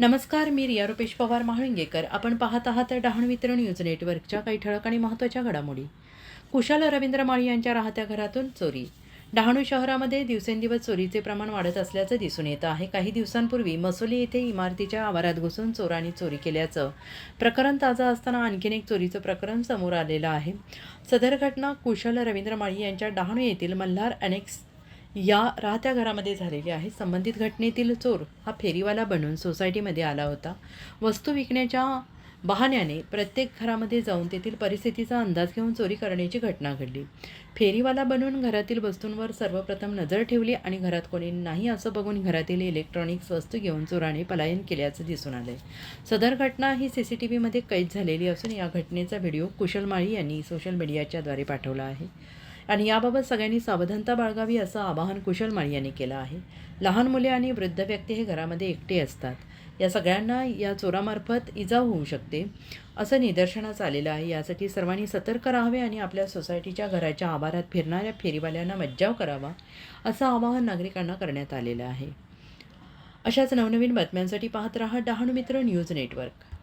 नमस्कार मी रिया रुपेश पवार महाळंगेकर. आपण पाहत आहात डहाणू मित्र न्यूज नेटवर्कच्या काही ठळक आणि महत्त्वाच्या घडामोडी. कुशाल रवींद्र माळी यांच्या राहत्या घरातून चोरी. डहाणू शहरामध्ये दिवसेंदिवस चोरीचे प्रमाण वाढत असल्याचं दिसून येतं आहे. काही दिवसांपूर्वी मसोली येथे इमारतीच्या आवारात घुसून चोरांनी चोरी केल्याचं प्रकरण ताजं असताना आणखीन एक चोरीचं प्रकरण समोर आलेलं आहे. सदर घटना कुशल रवींद्र माळी यांच्या डहाणू येथील मल्हार अनेक्स या राहत्या घरामध्ये झालेली आहे. संबंधित घटनेतील चोर हा फेरीवाला बनून सोसायटीमध्ये आला होता. वस्तू विकण्याच्या बहाण्याने प्रत्येक घरामध्ये जाऊन तेथील परिस्थितीचा अंदाज घेऊन चोरी करण्याची घटना घडली. फेरीवाला बनून घरातील वस्तूंवर सर्वप्रथम नजर ठेवली आणि घरात कोणी नाही असं बघून घरातील इलेक्ट्रॉनिक्स वस्तू घेऊन चोराने पलायन केल्याचं दिसून आलंय. सदर घटना ही सी सी टी व्हीमध्ये कैद झालेली असून या घटनेचा व्हिडिओ कुशल माळी यांनी सोशल मीडियाच्याद्वारे पाठवला आहे. आणि याबाबत सगळ्यांनी सावधानता बाळगावी असं आवाहन कुशल माळी यांनी केलं आहे. लहान मुले आणि वृद्ध व्यक्ती हे घरामध्ये एकटे असतात. या सगळ्यांना या चोरामार्फत इजा होऊ शकते असं निदर्शनास आलेलं आहे. यासाठी सर्वांनी सतर्क राहावे आणि आपल्या सोसायटीच्या घराच्या आवारात फिरणाऱ्या फेरीवाल्यांना मज्जाव करावा असं आवाहन नागरिकांना करण्यात आलेलं आहे. अशाच नवनवीन बातम्यांसाठी पाहत रहा डहाणू मित्र न्यूज नेटवर्क.